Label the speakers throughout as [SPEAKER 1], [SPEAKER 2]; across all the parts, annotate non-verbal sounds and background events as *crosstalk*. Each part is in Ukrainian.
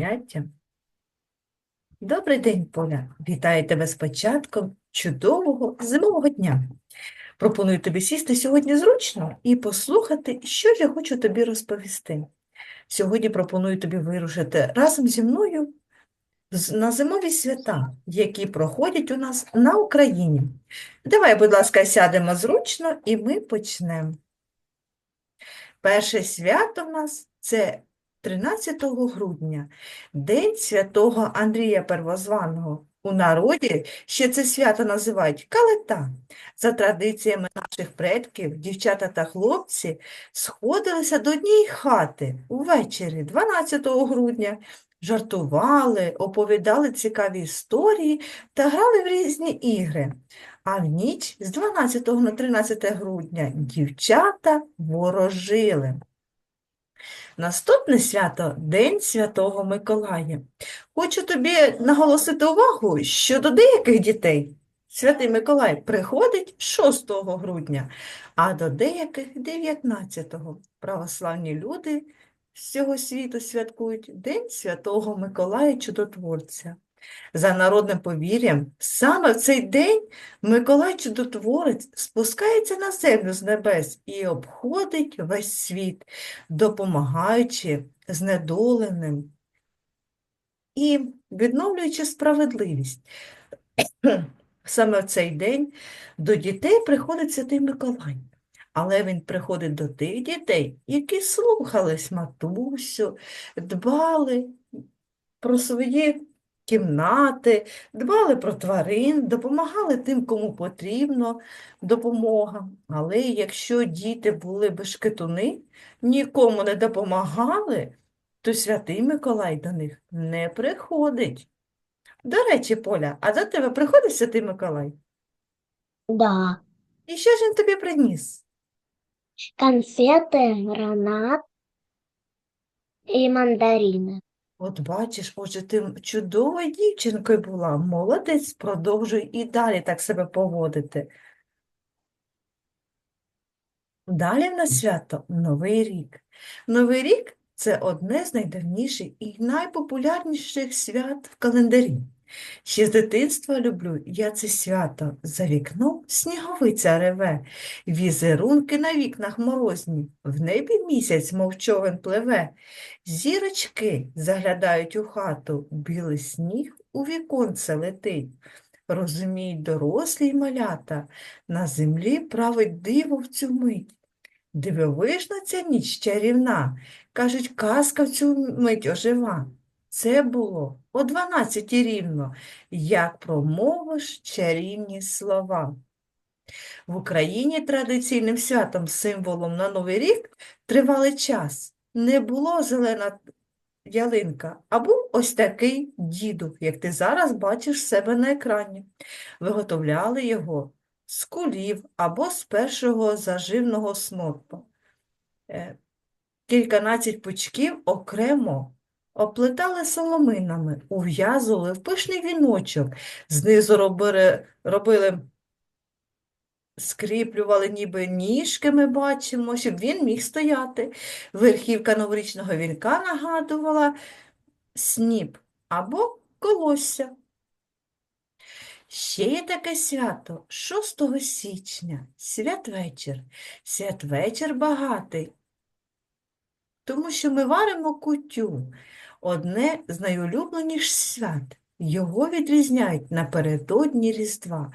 [SPEAKER 1] заняття. Добрий день, Поля. Вітаю тебе з початком чудового зимового дня. Пропоную тобі сісти сьогодні зручно і послухати, що я хочу тобі розповісти. Сьогодні пропоную тобі вирушити разом зі мною на зимові свята, які проходять у нас на Україні. Давай, будь ласка, сядемо зручно і ми почнемо. Перше свято в нас це 13 грудня, День святого Андрія Первозваного. У народі ще це свято називають калета. За традиціями наших предків, дівчата та хлопці сходилися до однієї хати увечері 12 грудня, жартували, оповідали цікаві історії та грали в різні ігри. А в ніч з 12 на 13 грудня дівчата ворожили. Наступне свято – День Святого Миколая. Хочу тобі наголосити увагу, що до деяких дітей Святий Миколай приходить 6 грудня, а до деяких 19-го. Православні люди з цього світу святкують День Святого Миколая Чудотворця. За народним повір'ям, саме в цей день Миколай Чудотворець спускається на землю з небес і обходить весь світ, допомагаючи знедоленим і відновлюючи справедливість. *clears throat* Саме в цей день до дітей приходить Святий Миколай, але він приходить до тих дітей, які слухались матусю, дбали про свої кімнати, дбали про тварин, допомагали тим, кому потрібно допомога. Але якщо діти були бешкетуни, нікому не допомагали, то Святий Миколай до них не приходить. До речі, Поля, а до тебе приходить Святий Миколай?
[SPEAKER 2] Да.
[SPEAKER 1] І що ж він тобі приніс?
[SPEAKER 2] Конфеты, гранат и мандарины.
[SPEAKER 1] От бачиш, отже, ти чудовою дівчинкою була. Молодець, продовжуй і далі так себе поводити. Далі в нас свято Новий рік. Новий рік це одне з найдавніших і найпопулярніших свят в календарі. Ще з дитинства люблю я це свято. За вікном сніговиця реве, візерунки на вікнах морозні, в небі місяць мов човен пливе. Зірочки заглядають у хату, білий сніг у віконце летить. Розуміють дорослі й малята, на землі править диво в цю мить. Дивовижна ця ніч чарівна, кажуть, казка в цю мить ожива. Це було о дванадцятій рівно, як промовиш чарівні слова. В Україні традиційним святом, символом на Новий рік тривалий час. Не було зелена ялинка, а був ось такий дідух, як ти зараз бачиш себе на екрані. Виготовляли його з кулів або з першого заживного снопа. Е, Кільканадцять пучків окремо оплетали соломинами, ув'язували в пишний віночок, знизу робили, робили скріплювали ніби ніжки, ми бачимо, щоб він міг стояти. Верхівка новорічного вінка нагадувала сніп або колосся. Ще є таке свято 6 січня, святвечір. Святвечір багатий, тому що ми варимо кутю, одне з найулюбленіших свят. Його відрізняють напередодні Різдва.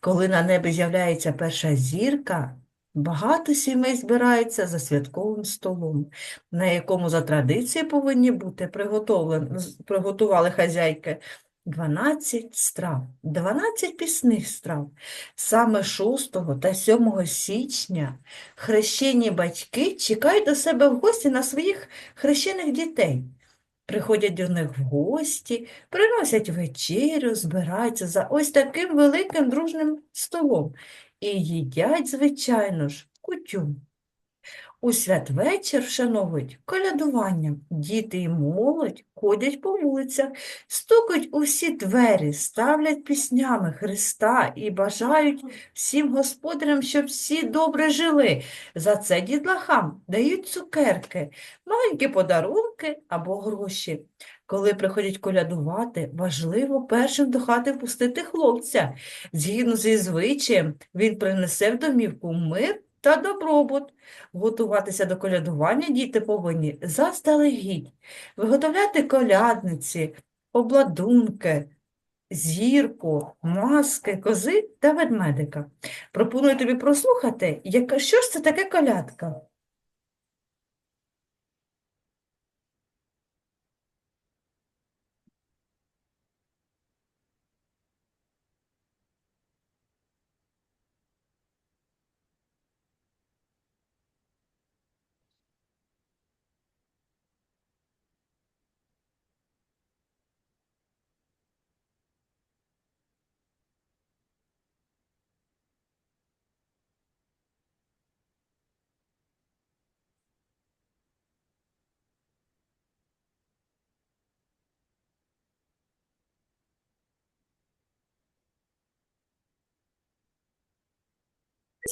[SPEAKER 1] Коли на небі з'являється перша зірка, багато сімей збирається за святковим столом, на якому за традицією повинні бути приготували хазяйки 12 страв, 12 пісних страв. Саме 6 та 7 січня хрещені батьки чекають до себе в гості на своїх хрещених дітей. Приходять до них в гості, приносять вечерю, збираються за ось таким великим дружним столом і їдять, звичайно ж, кутю. У святвечір вшановують колядуванням. Діти і молодь ходять по вулицях, стукають у всі двері, ставлять піснями Христа і бажають всім господарям, щоб всі добре жили. За це дітлахам дають цукерки, маленькі подарунки або гроші. Коли приходять колядувати, важливо першим до хати впустити хлопця. Згідно зі звичаєм, він принесе в домівку мир та добробут. Готуватися до колядування діти повинні заздалегідь, виготовляти колядниці, обладунки, зірку, маски, кози та ведмедика. Пропоную тобі прослухати, що ж це таке колядка?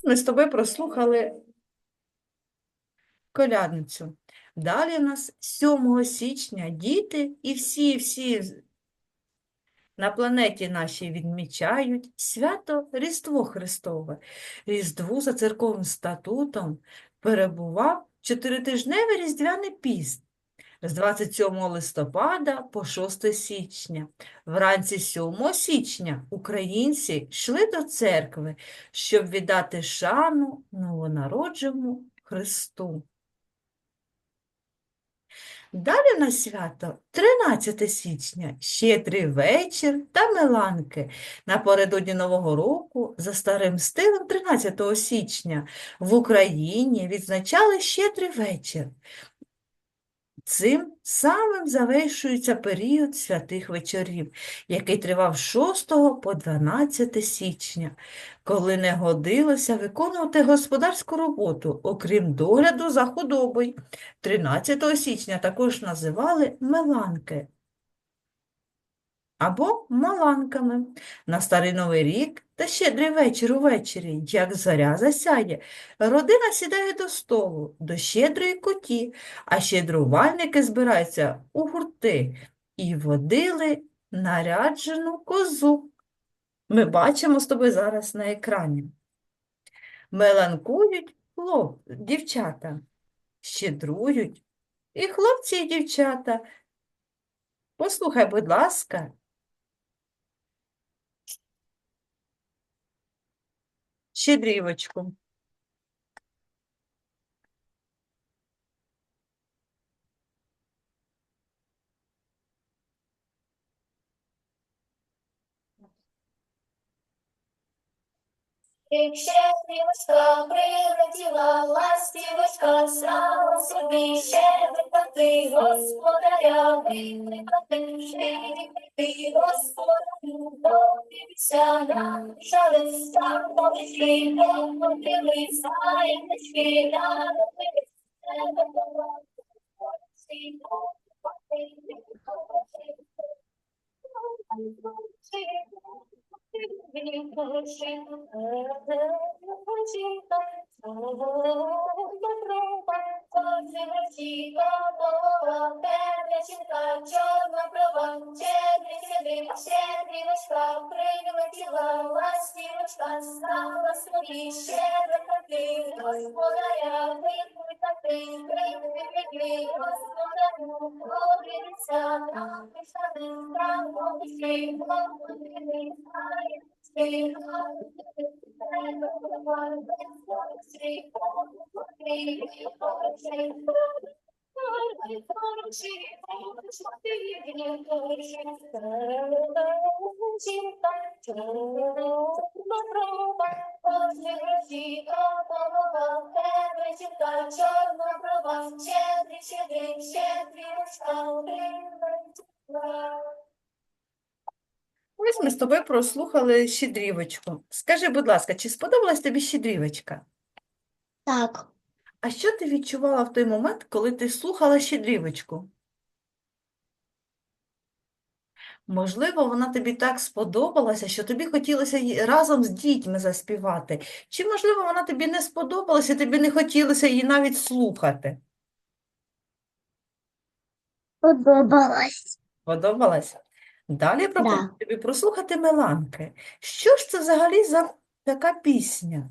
[SPEAKER 1] Ми з тобою прослухали колядницю. Далі у нас 7 січня діти і всі-всі на планеті нашій відмічають свято Різдво Христове. Різдву за церковним статутом перебував чотиритижневий різдвяний піст з 27 листопада по 6 січня. Вранці 7 січня українці йшли до церкви, щоб віддати шану новонародженому Христу. Далі на свято 13 січня, щедрий вечір та меланки. Напередодні Нового року, за старим стилем 13 січня, в Україні відзначали щедрий вечір. Цим самим завершується період святих вечорів, який тривав 6 по 12 січня, коли не годилося виконувати господарську роботу, окрім догляду за худобою. 13 січня також називали меланки або маланками. На Старий Новий рік та щедрий вечір увечері, як зоря засяє, родина сідає до столу, до щедрої куті, а щедрувальники збираються у гурти і водили наряджену козу. Ми бачимо з тобою зараз на екрані. Меланкують хлоп, дівчата, щедрують і хлопці, і дівчата. Послухай, будь ласка, щедрівочку.
[SPEAKER 3] Щедрівочка прилетіла, ластівочка, сама собі щедрикати, господаря викликати, щедрикати, господарю, подивися на шалиста, повішки, подивися, янички, на Чорна права, щедрий, щедрий, щедрівочка, прилетіла, ластівочка, стала собі щедрикати, господаря викуй та ти, викликати, прилетіли, господарю, обрінця, подивися, на пішли, право, пішли, подивись, Чорна права, щедрий, щедрий, щедрий,
[SPEAKER 1] Ось ми з тобою прослухали щедрівочку. Скажи, будь ласка, чи сподобалась тобі щедрівочка?
[SPEAKER 2] Так,
[SPEAKER 1] А що ти відчувала в той момент, коли ти слухала щедрівочку? Можливо, вона тобі так сподобалася, що тобі хотілося її разом з дітьми заспівати. Чи, можливо, вона тобі не сподобалася, тобі не хотілося її навіть слухати?
[SPEAKER 2] подобалось.
[SPEAKER 1] Подобалось? Далі пропоную
[SPEAKER 2] Да.
[SPEAKER 1] тобі прослухати Меланки. Що ж це взагалі за така пісня?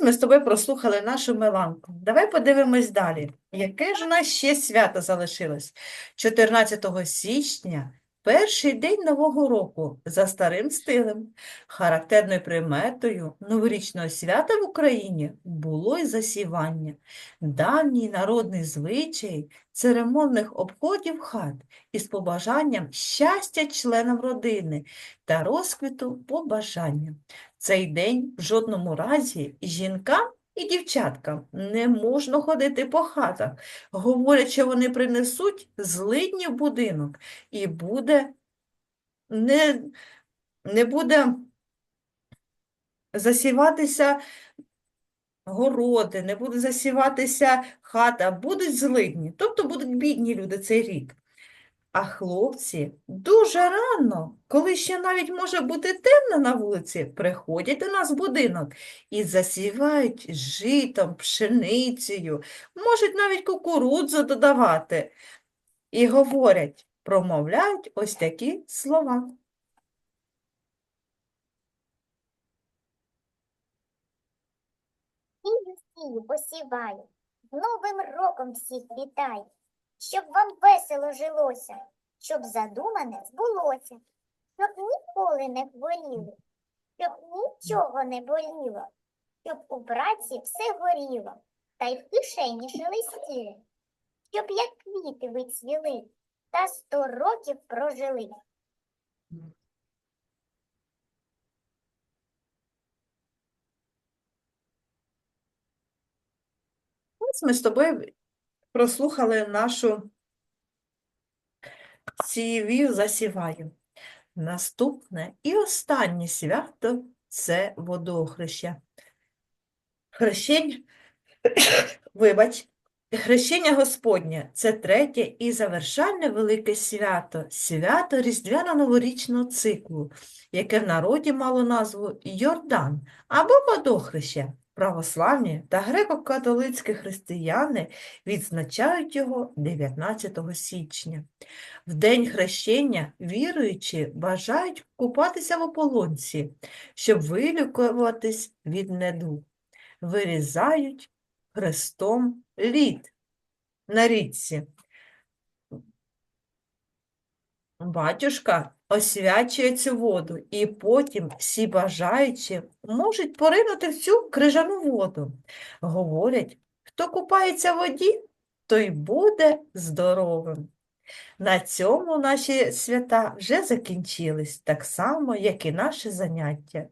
[SPEAKER 1] Ось ми з тобою прослухали нашу Меланку. Давай подивимось далі. Яке ж у нас ще свято залишилось? 14 січня – перший день Нового року за старим стилем. Характерною приметою новорічного свята в Україні було й засівання. Давній народний звичай церемонних обходів хат із побажанням щастя членам родини та розквіту побажання. Цей день в жодному разі жінкам і дівчаткам не можна ходити по хатах. Говорять, що вони принесуть злидні в будинок і буде не, не буде засіватися городи, не буде засіватися хата, будуть злидні, тобто будуть бідні люди цей рік. А хлопці дуже рано, коли ще навіть може бути темно на вулиці, приходять до нас в будинок і засівають житом, пшеницею, можуть навіть кукурудзу додавати. І говорять, промовляють ось такі слова.
[SPEAKER 2] Сію, посіваю, з Новим роком всіх вітаю, щоб вам весело жилося, щоб задумане збулося, щоб ніколи не хворіли, щоб нічого не боліло, щоб у праці все горіло, та й в кишені шелестіли, щоб як квіти ви цвіли, та сто років прожили.
[SPEAKER 1] Ми з тобою прослухали нашу сієвію засіваю. Наступне і останнє свято – це водохреща. Хрещення, *coughs* вибач, хрещення Господнє – це третє і завершальне велике свято, свято Різдвяно-новорічного циклу, яке в народі мало назву Йордан або водохреща. Православні та греко-католицькі християни відзначають його 19 січня. В день хрещення віруючі бажають купатися в ополонці, щоб вилікуватись від недуг. Вирізають хрестом лід на річці. Батюшка освячує цю воду, і потім всі бажаючі можуть поринути в цю крижану воду. Говорять, хто купається в воді, той буде здоровим. На цьому наші свята вже закінчились, так само, як і наше заняття.